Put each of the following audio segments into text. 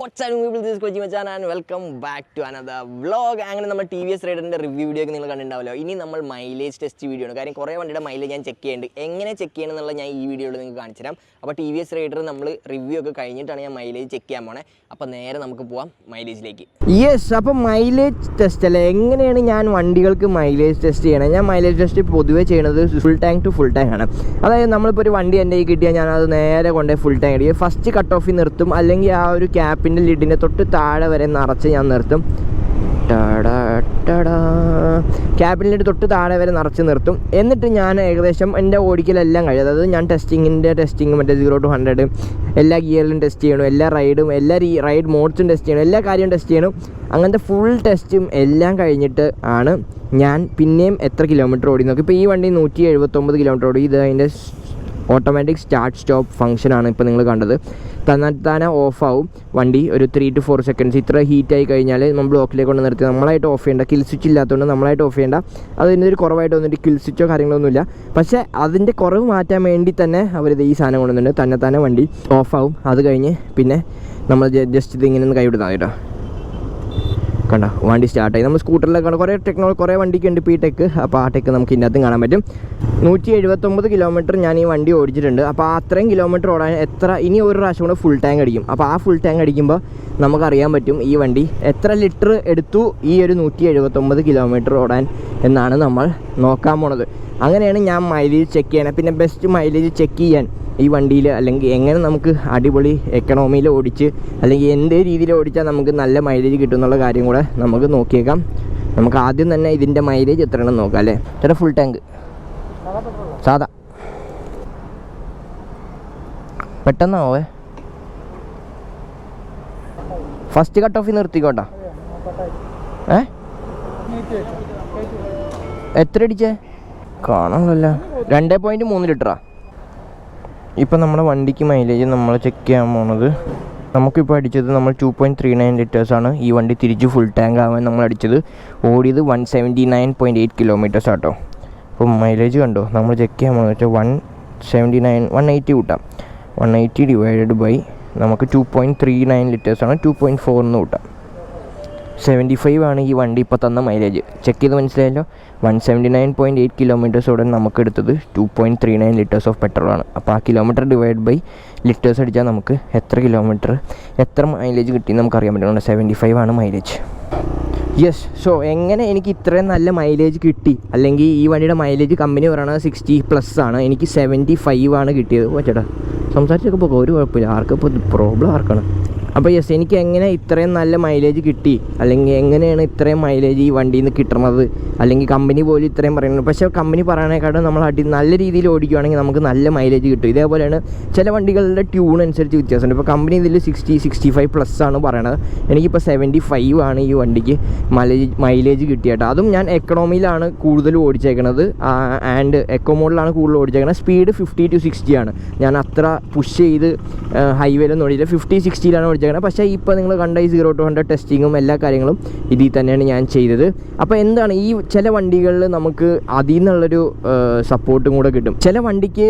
Kochi Machan and welcome back to another vlog അങ്ങനെ നമ്മൾ T V S റൈഡറിന്റെ review video ഒക്കെ നിങ്ങൾ കണ്ടിട്ടുണ്ടാവല്ലോ ഇനി നമ്മൾ മൈലേജ് ടെസ്റ്റ് വീഡിയോ ആണ്. കാര്യം കുറേ വണ്ടിയുടെ മൈലേജ് ഞാൻ ചെക്ക് ചെയ്യുന്നുണ്ട്. എങ്ങനെ ചെക്ക് ചെയ്യണം എന്നുള്ള ഞാൻ ഈ വീഡിയോയിൽ നിങ്ങൾക്ക് കാണിച്ചു തരാം. അപ്പോൾ ടി വി എസ് റൈഡർ നമ്മൾ റിവ്യൂ ഒക്കെ കഴിഞ്ഞിട്ടാണ് ഞാൻ മൈലേജ് ചെക്ക് ചെയ്യാൻ പോണേ. അപ്പോൾ നേരെ നമുക്ക് പോവാം മൈലേജിലേക്ക് യെസ് അപ്പോൾ മൈലേജ് ടെസ്റ്റ് അല്ലേ? എങ്ങനെയാണ് ഞാൻ വണ്ടികൾക്ക് മൈലേജ് ടെസ്റ്റ് ചെയ്യണത് ഞാൻ മൈലേജ് ടെസ്റ്റ് പൊതുവേ ചെയ്യണത് full tank to full tank ആണ്. അതായത് നമ്മളിപ്പോൾ ഒരു വണ്ടി എന്റെ കിട്ടിയാൽ ഞാൻ അത് നേരെ കൊണ്ടുപോയി ഫുൾ ടാങ്ക് അടിക്കും ഫസ്റ്റ് കട്ട് ഓഫിൽ നിർത്തും. അല്ലെങ്കിൽ ആ ഒരു ക്യാപ്പിന്റെ ലിഡിന്റെ തൊട്ട് താഴെ വരെ നിറച്ച് ഞാൻ നിർത്തും. ക്യാബിനിന്റെ തൊട്ട് താഴെ വരെ നിറച്ച് നിർത്തും. എന്നിട്ട് ഞാൻ ഏകദേശം എന്റെ ഓടിക്കലെല്ലാം കഴിയും. അതായത് ഞാൻ ടെസ്റ്റിങ്ങിന്റെ ടെസ്റ്റിങ് മറ്റേ സീറോ ടു ഹൺഡ്രഡ് എല്ലാ ഗിയറിലും ടെസ്റ്റ് ചെയ്യണം എല്ലാ റൈഡും എല്ലാ റൈഡ് മോഡ്സും ടെസ്റ്റ് ചെയ്യണം എല്ലാ കാര്യവും ടെസ്റ്റ് ചെയ്യണം. അങ്ങനത്തെ ഫുൾ ടെസ്റ്റും എല്ലാം കഴിഞ്ഞിട്ട് ആണ് ഞാൻ പിന്നെയും എത്ര കിലോമീറ്റർ ഓടി നോക്കി ഇപ്പോൾ ഈ വണ്ടി നൂറ്റി എഴുപത്തൊമ്പത് കിലോമീറ്റർ ഓടി. ഇത് അതിന്റെ ഓട്ടോമാറ്റിക് സ്റ്റാർട്ട് സ്റ്റോപ്പ് ഫംഗ്ഷനാണ് ഇപ്പോൾ നിങ്ങൾ കണ്ടത്. തന്നെത്താനെ ഓഫാവും വണ്ടി ഒരു ത്രീ ടു ഫോർ സെക്കൻഡ്സ് ഇത്ര ഹീറ്റായി കഴിഞ്ഞാൽ നമ്മൾ ബ്ലോക്കിലേക്ക് കൊണ്ട് നിർത്തി. നമ്മളായിട്ട് ഓഫ് ചെയ്യേണ്ട. കിൽ സ്വിച്ച് ഇല്ലാത്തതുകൊണ്ട് നമ്മളായിട്ട് ഓഫ് ചെയ്യേണ്ട. അതിന്റെ ഒരു കുറവായിട്ട് വന്നിട്ട് കിൽ സ്വിച്ചോ കാര്യങ്ങളൊന്നുമില്ല. പക്ഷേ അതിന്റെ കുറവ് മാറ്റാൻ വേണ്ടി തന്നെ അവർ ഈ സാധനം കൊണ്ടുവന്നിട്ടുണ്ട്. തന്നെത്താനെ വണ്ടി ഓഫാവും അത് കഴിഞ്ഞ് പിന്നെ നമ്മൾ ജസ്റ്റ് ഇത് ഇങ്ങനെ ഒന്ന് കൈവിടുന്നതാണ് കേട്ടോ കണ്ട? വണ്ടി സ്റ്റാർട്ടായി നമ്മൾ സ്കൂട്ടറിലൊക്കെ കുറേ ടെക്നോളജി കുറേ വണ്ടിക്ക് ഉണ്ട് ഇപ്പോൾ ഈ ടെക്ക് അപ്പോൾ ആ ടെക്ക് നമുക്ക് ഇതിനകത്തും കാണാൻ പറ്റും. നൂറ്റി എഴുപത്തൊമ്പത് കിലോമീറ്റർ ഞാൻ ഈ വണ്ടി ഓടിച്ചിട്ടുണ്ട്. അപ്പോൾ അത്രയും കിലോമീറ്റർ ഓടാൻ എത്ര ഇനി ഒരു പ്രാവശ്യം കൂടെ ഫുൾ ടാങ്ക് അടിക്കും. അപ്പോൾ ആ ഫുൾ ടാങ്ക് അടിക്കുമ്പോൾ നമുക്കറിയാൻ പറ്റും ഈ വണ്ടി എത്ര ലിറ്റർ എടുത്തു ഈ ഒരു നൂറ്റി എഴുപത്തൊമ്പത് കിലോമീറ്റർ ഓടാൻ എന്നാണ് നമ്മൾ നോക്കാൻ പോണത്. അങ്ങനെയാണ് ഞാൻ മൈലേജ് ചെക്ക് ചെയ്യണത് പിന്നെ ബെസ്റ്റ് മൈലേജ് ചെക്ക് ചെയ്യാൻ. ഈ വണ്ടിയിൽ അല്ലെങ്കിൽ എങ്ങനെ നമുക്ക് അടിപൊളി എക്കണോമിയിൽ ഓടിച്ച് അല്ലെങ്കിൽ എന്ത് രീതിയിൽ ഓടിച്ചാൽ നമുക്ക് നല്ല മൈലേജ് കിട്ടും എന്നുള്ള കാര്യം കൂടെ നമുക്ക് നോക്കിയേക്കാം. നമുക്ക് ആദ്യം തന്നെ ഇതിന്റെ മൈലേജ് എത്രയാണെന്ന് നോക്കാം അല്ലേ? ചേട്ടാ ഫുൾ ടാങ്ക് സാധാ. പെട്ടെന്നാവേ? ഫസ്റ്റ് കട്ട് ഓഫിൽ നിർത്തിക്കോട്ടാ. ഏ? എത്ര അടിച്ചേ കാണാമല്ലോ രണ്ടേ പോയിന്റ് മൂന്ന് ലിറ്ററാ. ഇപ്പം നമ്മുടെ വണ്ടിക്ക് മൈലേജ് നമ്മൾ ചെക്ക് ചെയ്യാൻ പോണത് നമുക്കിപ്പോൾ അടിച്ചത് നമ്മൾ ടു പോയിന്റ് ത്രീ നയൻ ലിറ്റേഴ്സാണ് ഈ വണ്ടി തിരിച്ച് ഫുൾ ടാങ്ക് ആവാൻ നമ്മൾ അടിച്ചത് ഓടിയത് one seventy nine point eight kilometres ആട്ടോ. അപ്പോൾ മൈലേജ് കണ്ടോ? നമ്മൾ ചെക്ക് ചെയ്യാൻ പോകുന്നത് വെച്ചാൽ one seventy nine one eighty കൂട്ടാം. വൺ എയ്റ്റി ഡിവൈഡഡ് ബൈ നമുക്ക് ടു പോയിന്റ് ത്രീ നയൻ ലിറ്റേഴ്സാണ് ടു പോയിന്റ് ഫോറിന് കൂട്ടാം. സെവന്റി ഫൈവ് ആണ് ഈ വണ്ടി ഇപ്പോൾ തന്ന മൈലേജ് ചെക്ക് ചെയ്ത് മനസ്സിലായല്ലോ? One seventy nine point eight kilometres ഉടൻ നമുക്ക് എടുത്തത് two point three nine litres of പെട്രോളാണ് അപ്പോൾ ആ കിലോമീറ്റർ ഡിവൈഡ് ബൈ ലിറ്റേഴ്സ് അടിച്ചാൽ നമുക്ക് എത്ര കിലോമീറ്റർ എത്ര മൈലേജ് കിട്ടി നമുക്ക് അറിയാൻ പറ്റുന്നുണ്ട്. സെവന്റി ഫൈവ് ആണ് മൈലേജ് യെസ് സോ എങ്ങനെ എനിക്ക് ഇത്രയും നല്ല മൈലേജ് കിട്ടി? അല്ലെങ്കിൽ ഈ വണ്ടിയുടെ മൈലേജ് കമ്പനി പറയണത് സിക്സ്റ്റി പ്ലസ് ആണ്. എനിക്ക് സെവന്റി ഫൈവ് ആണ് കിട്ടിയത്. ചേട്ടാ സംസാരിച്ചൊക്കെ പോകും ഒരു കുഴപ്പമില്ല. ആർക്കും ഇപ്പോൾ പ്രോബ്ലം ആർക്കാണ്? അപ്പോൾ യെസ് എനിക്ക് എങ്ങനെ ഇത്രയും നല്ല മൈലേജ് കിട്ടി? അല്ലെങ്കിൽ എങ്ങനെയാണ് ഇത്രയും മൈലേജ് ഈ വണ്ടിയിൽ നിന്ന് കിട്ടണത്? അല്ലെങ്കിൽ കമ്പനി പോലും ഇത്രയും പറയുന്നത് പക്ഷേ കമ്പനി പറയണേക്കാട്ടും നമ്മൾ അടി നല്ല രീതിയിൽ ഓടിക്കുകയാണെങ്കിൽ നമുക്ക് നല്ല മൈലേജ് കിട്ടും. ഇതേപോലെയാണ് ചില വണ്ടികളുടെ ട്യൂൺ അനുസരിച്ച് വ്യത്യാസമുണ്ട്. ഇപ്പോൾ കമ്പനി ഇതിൽ സിക്സ്റ്റി സിക്സ്റ്റി ഫൈവ് പ്ലസ് ആണ് പറയണത്. എനിക്കിപ്പോൾ സെവന്റി ഫൈവ് ആണ് ഈ വണ്ടിക്ക് മൈലേജ് മൈലേജ് കിട്ടിയിട്ട്. അതും ഞാൻ എക്കണോമിയിലാണ് കൂടുതൽ ഓടിച്ചേക്കണത്. ആൻഡ് എക്കോ മോഡിലാണ് കൂടുതൽ ഓടിച്ചേക്കണത്. സ്പീഡ് ഫിഫ്റ്റി ടു സിക്സ്റ്റി ആണ്. ഞാൻ അത്ര പുഷ് ചെയ്ത് ഹൈവേയിലൊന്നും ഓടിയില്ല. ഫിഫ്റ്റി സിക്സ്റ്റിയിലാണ് ഓടിച്ചേക്കണത് പക്ഷേ ഇപ്പോൾ നിങ്ങൾ കണ്ട ഈ സീറോ ടു ഹൺഡ്രഡ് ടെസ്റ്റിങ്ങും എല്ലാ കാര്യങ്ങളും ഇതിൽ തന്നെയാണ് ഞാൻ ചെയ്തത്. അപ്പോൾ എന്താണ് ഈ ചില വണ്ടികളിൽ നമുക്ക് അതിൽ നിന്നുള്ളൊരു സപ്പോർട്ടും കൂടെ കിട്ടും. ചില വണ്ടിക്ക്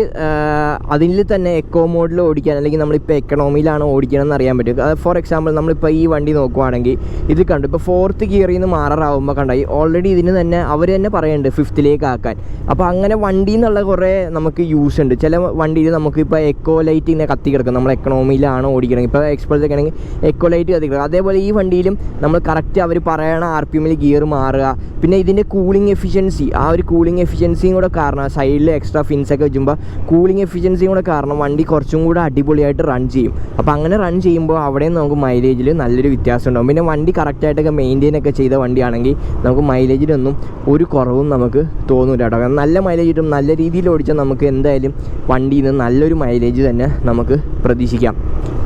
അതിൽ തന്നെ എക്കോ മോഡിൽ ഓടിക്കാൻ അല്ലെങ്കിൽ നമ്മളിപ്പോൾ എക്കണോമിയിലാണ് ഓടിക്കണമെന്ന് അറിയാൻ പറ്റും. ഫോർ എക്സാമ്പിൾ നമ്മളിപ്പോൾ ഈ വണ്ടി നോക്കുവാണെങ്കിൽ ഇത് കണ്ടു. ഇപ്പോൾ ഫോർത്ത് ഗിയറിൽ നിന്ന് മാറാറാവുമ്പോൾ കണ്ടായി ഓൾറെഡി ഇതിന് തന്നെ അവർ തന്നെ പറയുന്നുണ്ട് ഫിഫ്ത്തിലേക്ക് ആക്കാൻ. അപ്പോൾ അങ്ങനെ വണ്ടിയിൽ നിന്നുള്ള കുറേ നമുക്ക് യൂസ് ഉണ്ട്. ചില വണ്ടിയിൽ നമുക്ക് ഇപ്പോൾ എക്കോ ലൈറ്റ് ഇങ്ങനെ കത്തി കിടക്കും. നമ്മൾ എക്കണോമിയിലാണ് ഓടിക്കണം. ഇപ്പോൾ എക്സ്പ്രസ് ആണെങ്കിൽ എക്കോളൈറ്റ് ലൈറ്റ് അതേപോലെ ഈ വണ്ടിയിലും നമ്മൾ കറക്റ്റ് അവർ പറയണ ആർ പി എമ്മിൽ ഗിയർ മാറുക. പിന്നെ ഇതിന്റെ കൂളിംഗ് എഫിഷ്യൻസി ആ ഒരു കൂളിംഗ് എഫിഷ്യൻസിയും കൂടെ കാരണം സൈഡിൽ എക്സ്ട്രാ ഫിൻസ് ഒക്കെ വെച്ചുമ്പോൾ കൂളിംഗ് എഫിഷ്യൻസിയും കൂടെ കാരണം വണ്ടി കുറച്ചും കൂടെ അടിപൊളിയായിട്ട് റൺ ചെയ്യും. അപ്പോൾ അങ്ങനെ റൺ ചെയ്യുമ്പോൾ അവിടെയും നമുക്ക് മൈലേജിൽ നല്ലൊരു വ്യത്യാസം ഉണ്ടാകും പിന്നെ വണ്ടി കറക്റ്റായിട്ടൊക്കെ മെയിന്റെയിൻ ഒക്കെ ചെയ്ത വണ്ടിയാണെങ്കിൽ നമുക്ക് മൈലേജിലൊന്നും ഒരു കുറവും നമുക്ക് തോന്നില്ല കേട്ടോ. നല്ല മൈലേജ് കിട്ടും നല്ല രീതിയിൽ ഓടിച്ചാൽ നമുക്ക് എന്തായാലും വണ്ടിയിൽ നിന്ന് നല്ലൊരു മൈലേജ് തന്നെ നമുക്ക് പ്രതീക്ഷിക്കാം.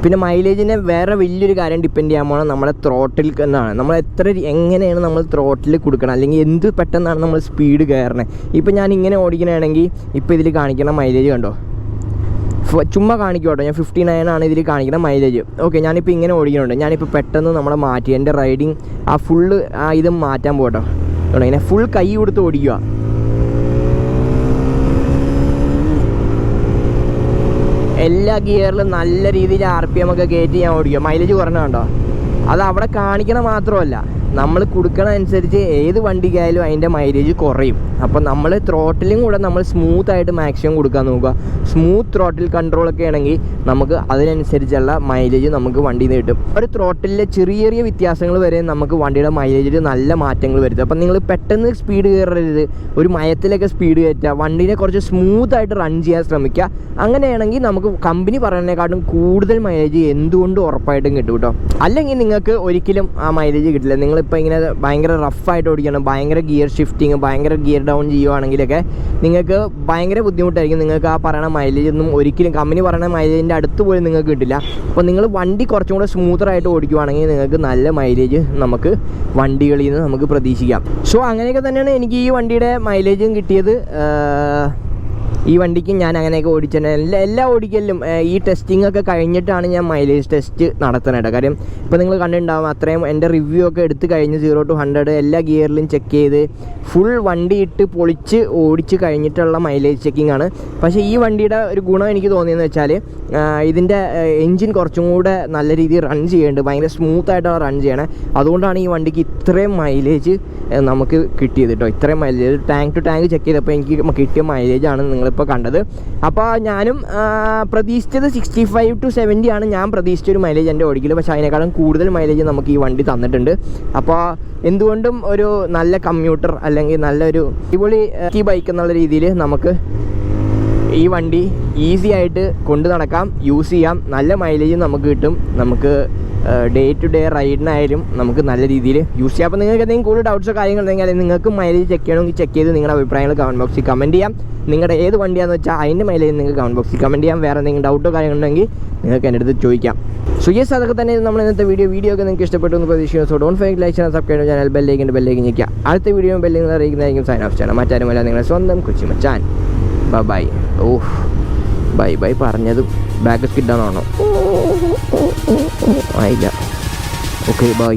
പിന്നെ മൈലേജിനെ വേറെ വലിയൊരു കാര്യം ഡിപ്പെൻഡ് ചെയ്യാൻ പോകണം നമ്മുടെ ത്രോട്ടിൽ എന്നാണ്. നമ്മൾ എത്ര എങ്ങനെയാണ് നമ്മൾ ത്രോട്ടിൽ കൊടുക്കണം അല്ലെങ്കിൽ എന്ത് പെട്ടെന്നാണ് നമ്മൾ സ്പീഡ് കയറണത് ഇപ്പം ഞാൻ ഇങ്ങനെ ഓടിക്കണമെങ്കിൽ ഇപ്പോൾ ഇതിൽ കാണിക്കണം മൈലേജ് കണ്ടോ? ചുമ്മാ കാണിക്കോട്ടോ ഞാൻ ഫിഫ്റ്റി നയൻ ആണ് ഇതിൽ കാണിക്കുന്ന മൈലേജ് ഓക്കെ ഞാനിപ്പോൾ ഇങ്ങനെ ഓടിക്കുന്നുണ്ട് ഞാനിപ്പോൾ പെട്ടെന്ന് നമ്മളെ മാറ്റി. എന്റെ റൈഡിങ് ആ ഫുള്ള് ആ ഇത് മാറ്റാൻ പോകട്ടോ. ഇങ്ങനെ ഫുൾ കൈ കൊടുത്ത് ഓടിക്കുക എല്ലാ ഗിയറിലും നല്ല രീതിയിൽ ആർ പി എം ഒക്കെ കയറ്റി ഞാൻ ഓടിക്കും. മൈലേജ് കുറഞ്ഞ കണ്ടോ? അത് അവിടെ കാണിക്കണ മാത്രമല്ല. നമ്മൾ കൊടുക്കണ അനുസരിച്ച് ഏത് വണ്ടിക്കായാലും അതിന്റെ മൈലേജ് കുറയും. അപ്പോൾ നമ്മൾ ത്രോട്ടിലും കൂടെ നമ്മൾ സ്മൂത്ത് ആയിട്ട് മാക്സിമം കൊടുക്കാൻ നോക്കുക. സ്മൂത്ത് ത്രോട്ടിൽ കൺട്രോൾ ഒക്കെ ആണെങ്കിൽ നമുക്ക് അതിനനുസരിച്ചുള്ള മൈലേജ് നമുക്ക് വണ്ടിയിൽ നിന്ന് കിട്ടും. ഒരു ത്രോട്ടിലെ ചെറിയ ചെറിയ വ്യത്യാസങ്ങൾ വരെ നമുക്ക് വണ്ടിയുടെ മൈലേജിൽ നല്ല മാറ്റങ്ങൾ വരുത്തും. അപ്പം നിങ്ങൾ പെട്ടെന്ന് സ്പീഡ് കയറരുത്. ഒരു മയത്തിലൊക്കെ സ്പീഡ് കയറ്റുക. വണ്ടിനെ കുറച്ച് സ്മൂത്ത് ആയിട്ട് റൺ ചെയ്യാൻ ശ്രമിക്കുക. അങ്ങനെയാണെങ്കിൽ നമുക്ക് കമ്പനി പറയുന്നതിനെക്കാട്ടും കൂടുതൽ മൈലേജ് എന്തുകൊണ്ടും ഉറപ്പായിട്ടും കിട്ടും കേട്ടോ. അല്ലെങ്കിൽ നിങ്ങൾക്ക് ഒരിക്കലും ആ മൈലേജ് കിട്ടില്ല. നിങ്ങളിപ്പോൾ ഇങ്ങനെ ഭയങ്കര റഫായിട്ട് ഓടിക്കണം ഭയങ്കര ഗിയർ ഷിഫ്റ്റിങ് ഭയങ്കര ഗിയർ ഡൗൺ ചെയ്യുവാണെങ്കിലൊക്കെ നിങ്ങൾക്ക് ഭയങ്കര ബുദ്ധിമുട്ടായിരിക്കും. നിങ്ങൾക്ക് ആ പറയണ മൈലേജ് ഒന്നും ഒരിക്കലും കമ്പനി പറയണ മൈലേജിന്റെ അടുത്ത് പോലും നിങ്ങൾക്ക് കിട്ടില്ല. അപ്പോൾ നിങ്ങൾ വണ്ടി കുറച്ചും കൂടെ സ്മൂത്തറായിട്ട് ഓടിക്കുവാണെങ്കിൽ നിങ്ങൾക്ക് നല്ല മൈലേജ് നമുക്ക് വണ്ടികളിൽ നിന്ന് നമുക്ക് പ്രതീക്ഷിക്കാം. സോ അങ്ങനെയൊക്കെ തന്നെയാണ് എനിക്ക് ഈ വണ്ടിയുടെ മൈലേജും കിട്ടിയത്. ഈ വണ്ടിക്ക് ഞാൻ അങ്ങനെയൊക്കെ ഓടിച്ചിട്ടുണ്ട് എല്ലാ എല്ലാ ഓടിക്കലിലും ഈ ടെസ്റ്റിംഗ് ഒക്കെ കഴിഞ്ഞിട്ടാണ് ഞാൻ മൈലേജ് ടെസ്റ്റ് നടത്തുന്നത് കാര്യം ഇപ്പോൾ നിങ്ങൾ കണ്ടിട്ടുണ്ടാവും അത്രയും എന്റെ റിവ്യൂ ഒക്കെ എടുത്ത് കഴിഞ്ഞ് സീറോ ടു ഹൺഡ്രഡ് എല്ലാ ഗിയറിലും ചെക്ക് ചെയ്ത് ഫുൾ വണ്ടി ഇട്ട് പൊളിച്ച് ഓടിച്ച് കഴിഞ്ഞിട്ടുള്ള മൈലേജ് ചെക്കിംഗ് ആണ്. പക്ഷേ ഈ വണ്ടിയുടെ ഒരു ഗുണം എനിക്ക് തോന്നിയെന്ന് വെച്ചാൽ ഇതിന്റെ എൻജിൻ കുറച്ചും കൂടെ നല്ല രീതിയിൽ റൺ ചെയ്യേണ്ടത് ഭയങ്കര സ്മൂത്ത് ആയിട്ടാണ് റൺ ചെയ്യണേ. അതുകൊണ്ടാണ് ഈ വണ്ടിക്ക് ഇത്രയും മൈലേജ് നമുക്ക് കിട്ടിയത് കേട്ടോ. ഇത്രയും mileage tank to tank check ചെയ്തപ്പോൾ എനിക്ക് കിട്ടിയ മൈലേജ് ആണ് നിങ്ങളിപ്പോൾ കണ്ടത്. അപ്പോൾ ഞാനും പ്രതീക്ഷിച്ചത് സിക്സ്റ്റി ഫൈവ് ടു സെവന്റി ആണ് ഞാൻ പ്രതീക്ഷിച്ച ഒരു മൈലേജ് എന്റെ ഓടിക്കൽ പക്ഷേ അതിനേക്കാളും കൂടുതൽ മൈലേജ് നമുക്ക് ഈ വണ്ടി തന്നിട്ടുണ്ട്. അപ്പോൾ എന്തുകൊണ്ടും ഒരു നല്ല കമ്മ്യൂട്ടർ അല്ലെങ്കിൽ നല്ലൊരു അടിപൊളി ഈ ബൈക്ക് എന്നുള്ള രീതിയിൽ നമുക്ക് ഈ വണ്ടി ഈസി ആയിട്ട് കൊണ്ടു നടക്കാം. യൂസ് ചെയ്യാം. നല്ല മൈലേജ് നമുക്ക് കിട്ടും. നമുക്ക് ഡേ ടു ഡേ റൈഡിനായാലും നമുക്ക് നല്ല രീതിയിൽ യൂസ് ചെയ്യാം. അപ്പോൾ നിങ്ങൾക്ക് എന്തെങ്കിലും കൂടുതൽ ഡൗട്ട്സോ കാര്യങ്ങൾ ഉണ്ടെങ്കിൽ അല്ലെങ്കിൽ നിങ്ങൾക്ക് മൈലേജ് ചെക്ക് ചെയ്യണമെങ്കിൽ ചെക്ക് ചെയ്ത് നിങ്ങളുടെ അഭിപ്രായങ്ങൾ കമന്റ് ബോക്സിൽ കമന്റ് ചെയ്യാം. നിങ്ങളുടെ ഏത് വണ്ടിയാണെന്ന് വെച്ചാൽ അതിന്റെ മൈലേജ് നിങ്ങൾക്ക് കമന്റ് ബോക്സിൽ കമന്റ് ചെയ്യാം. വേറെ എന്തെങ്കിലും ഡൗട്ടോ കാര്യങ്ങളുണ്ടെങ്കിൽ നിങ്ങൾക്ക് എന്റെ അടുത്ത് ചോദിക്കാം. സോ യെസ് അതൊക്കെ തന്നെ നമ്മൾ ഇന്നത്തെ വീഡിയോ വീഡിയോ ഒക്കെ നിങ്ങൾക്ക് ഇഷ്ടപ്പെട്ടു എന്ന് പ്രതീക്ഷിക്കുന്നു. സോ ഡോൺ ഫേക്ക് ലൈക്ക് ചെയ്യാൻ സബ്സ്ക്രൈബ് ചാനൽ ബെല്ലേക്ക് ബെല്ലേക്ക് ഞെക്കുക. അടുത്ത വീഡിയോ ബെല്ലിങ്ങൾ അറിയിക്കുന്നതായിരിക്കും സൈൻ ഓഫ് ചെയ്യണം മറ്റാരുമല്ല നിങ്ങളുടെ സ്വന്തം Kochi Machan bye oh bye bye പറഞ്ഞതും. ബാക്ക് സ്കിഡാണോ ആയില്ല. Okay bye.